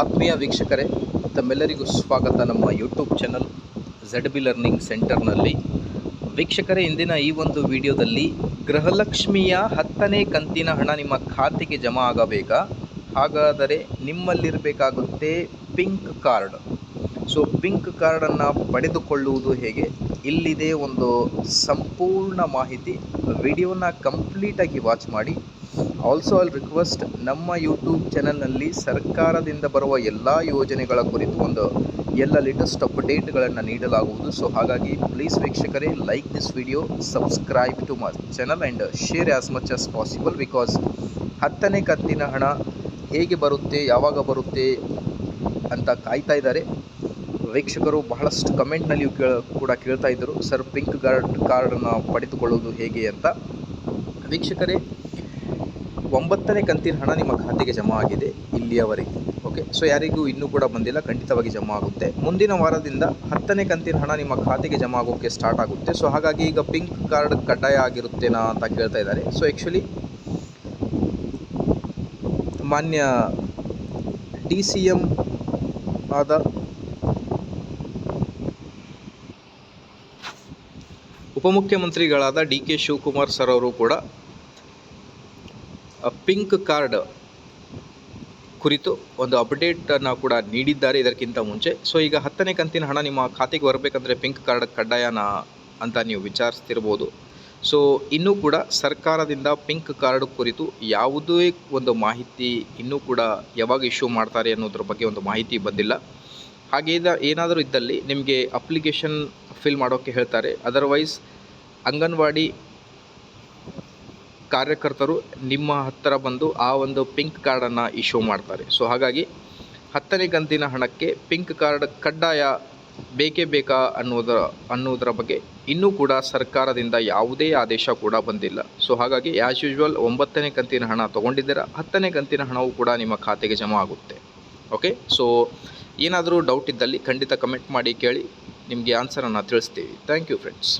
ಆತ್ಮೀಯ ವೀಕ್ಷಕರೇ, ತಮ್ಮೆಲ್ಲರಿಗೂ ಸ್ವಾಗತ ನಮ್ಮ YouTube channel Z B learning ಸೆಂಟರ್ನಲ್ಲಿ ವೀಕ್ಷಕರೇ, ಇಂದಿನ ಈ ಒಂದು ವಿಡಿಯೋದಲ್ಲಿ ಗೃಹಲಕ್ಷ್ಮಿಯ ಹತ್ತನೇ ಕಂತಿನ ಹಣ ನಿಮ್ಮ ಖಾತೆಗೆ ಜಮಾ ಆಗಬೇಕಾ? ಹಾಗಾದರೆ ನಿಮ್ಮಲ್ಲಿರಬೇಕಾಗುತ್ತೆ ಪಿಂಕ್ ಕಾರ್ಡ್ ಸೊ ಪಿಂಕ್ ಕಾರ್ಡನ್ನು ಪಡೆದುಕೊಳ್ಳುವುದು ಹೇಗೆ? ಇಲ್ಲಿದೆ ಒಂದು ಸಂಪೂರ್ಣ ಮಾಹಿತಿ. ವಿಡಿಯೋನ ಕಂಪ್ಲೀಟಾಗಿ ವಾಚ್ ಮಾಡಿ. ಆಲ್ಸೋ ಆಲ್ ರಿಕ್ವೆಸ್ಟ್ ನಮ್ಮ ಯೂಟ್ಯೂಬ್ ಚಾನಲ್ನಲ್ಲಿ ಸರ್ಕಾರದಿಂದ ಬರುವ ಎಲ್ಲ ಯೋಜನೆಗಳ ಕುರಿತು ಒಂದು ಎಲ್ಲ ಲೇಟೆಸ್ಟ್ ಅಪ್ಡೇಟ್ಗಳನ್ನು ನೀಡಲಾಗುವುದು. ಸೊ ಹಾಗಾಗಿ ಪ್ಲೀಸ್ ವೀಕ್ಷಕರೇ like this video subscribe to my channel and share as much as possible because ಹತ್ತನೇ ಕಂತಿನ ಹಣ ಹೇಗೆ ಬರುತ್ತೆ, ಯಾವಾಗ ಬರುತ್ತೆ ಅಂತ ಕಾಯ್ತಾ ಇದ್ದಾರೆ. ವೀಕ್ಷಕರು ಬಹಳಷ್ಟು ಕಮೆಂಟ್ನಲ್ಲಿಯೂ ಕೇಳ, ಕೂಡ ಕೇಳ್ತಾ ಇದ್ದರು. ಸರ್ ಪಿಂಕ್ ಗಾರ್ಡ್ ಕಾರ್ಡನ್ನು ಪಡೆದುಕೊಳ್ಳೋದು ಹೇಗೆ ಅಂತ. ವೀಕ್ಷಕರೇ ಒಂಬತ್ತನೇ ಕಂತಿನ ಹಣ ನಿಮ್ಮ ಖಾತೆಗೆ ಜಮಾ ಆಗಿದೆ ಇಲ್ಲಿಯವರೆಗೆ. ಓಕೆ ಸೊ ಯಾರಿಗೂ ಇನ್ನೂ ಕೂಡ ಬಂದಿಲ್ಲ. ಖಂಡಿತವಾಗಿ ಜಮಾ ಆಗುತ್ತೆ. ಮುಂದಿನ ವಾರದಿಂದ ಹತ್ತನೇ ಕಂತಿನ ಹಣ ನಿಮ್ಮ ಖಾತೆಗೆ ಜಮಾ ಆಗೋಕ್ಕೆ ಸ್ಟಾರ್ಟ್ ಆಗುತ್ತೆ. ಸೊ ಹಾಗಾಗಿ ಈಗ ಪಿಂಕ್ ಕಾರ್ಡ್ ಕಡ್ಡಾಯ ಆಗಿರುತ್ತೇನಾ ಅಂತ ಕೇಳ್ತಾ ಇದ್ದಾರೆ. ಸೊ ಆ್ಯಕ್ಚುಲಿ ಮಾನ್ಯ ಡಿ ಸಿ ಎಂ ಆದ ಉಪಮುಖ್ಯಮಂತ್ರಿಗಳಾದ ಡಿ ಕೆ ಶಿವಕುಮಾರ್ ಸರ್ ಅವರು ಕೂಡ ಪಿಂಕ್ ಕಾರ್ಡ್ ಕುರಿತು ಒಂದು ಅಪ್ಡೇಟನ್ನು ಕೂಡ ನೀಡಿದ್ದಾರೆ ಇದಕ್ಕಿಂತ ಮುಂಚೆ. ಸೊ ಈಗ ಹತ್ತನೇ ಕಂತಿನ ಹಣ ನಿಮ್ಮ ಖಾತೆಗೆ ಬರಬೇಕಂದ್ರೆ ಪಿಂಕ್ ಕಾರ್ಡ್ ಕಡ್ಡಾಯನ ಅಂತ ನೀವು ವಿಚಾರಿಸ್ತಿರ್ಬೋದು. ಸೊ ಇನ್ನೂ ಕೂಡ ಸರ್ಕಾರದಿಂದ ಪಿಂಕ್ ಕಾರ್ಡ್ ಕುರಿತು ಯಾವುದೇ ಒಂದು ಮಾಹಿತಿ ಇನ್ನೂ ಕೂಡ ಯಾವಾಗ ಇಶ್ಯೂ ಮಾಡ್ತಾರೆ ಅನ್ನೋದ್ರ ಬಗ್ಗೆ ಒಂದು ಮಾಹಿತಿ ಬಂದಿಲ್ಲ. ಹಾಗೆ ಏನಾದರೂ ಇದ್ದಲ್ಲಿ ನಿಮಗೆ ಅಪ್ಲಿಕೇಶನ್ ಫಿಲ್ ಮಾಡೋಕ್ಕೆ ಹೇಳ್ತಾರೆ. ಅದರ್ವೈಸ್ ಅಂಗನವಾಡಿ ಕಾರ್ಯಕರ್ತರು ನಿಮ್ಮ ಹತ್ತಿರ ಬಂದು ಆ ಒಂದು ಪಿಂಕ್ ಕಾರ್ಡನ್ನು ಇಶ್ಯೂ ಮಾಡ್ತಾರೆ. ಸೊ ಹಾಗಾಗಿ ಹತ್ತನೇ ಕಂತಿನ ಹಣಕ್ಕೆ ಪಿಂಕ್ ಕಾರ್ಡ್ ಕಡ್ಡಾಯ ಬೇಕೇ ಬೇಕಾ ಅನ್ನೋದರ ಅನ್ನೋದರ ಬಗ್ಗೆ ಇನ್ನೂ ಕೂಡ ಸರ್ಕಾರದಿಂದ ಯಾವುದೇ ಆದೇಶ ಕೂಡ ಬಂದಿಲ್ಲ. ಸೊ ಹಾಗಾಗಿ ಆ್ಯಸ್ ಯೂಶ್ವಲ್ ಒಂಬತ್ತನೇ ಕಂತಿನ ಹಣ ತೊಗೊಂಡಿದ್ದೀರ, ಹತ್ತನೇ ಕಂತಿನ ಹಣವು ಕೂಡ ನಿಮ್ಮ ಖಾತೆಗೆ ಜಮಾ ಆಗುತ್ತೆ. ಓಕೆ ಸೊ ಏನಾದರೂ ಡೌಟ್ ಇದ್ದಲ್ಲಿ ಖಂಡಿತ ಕಮೆಂಟ್ ಮಾಡಿ ಕೇಳಿ, ನಿಮಗೆ ಆನ್ಸರನ್ನು ತಿಳಿಸ್ತೀವಿ. Thank you friends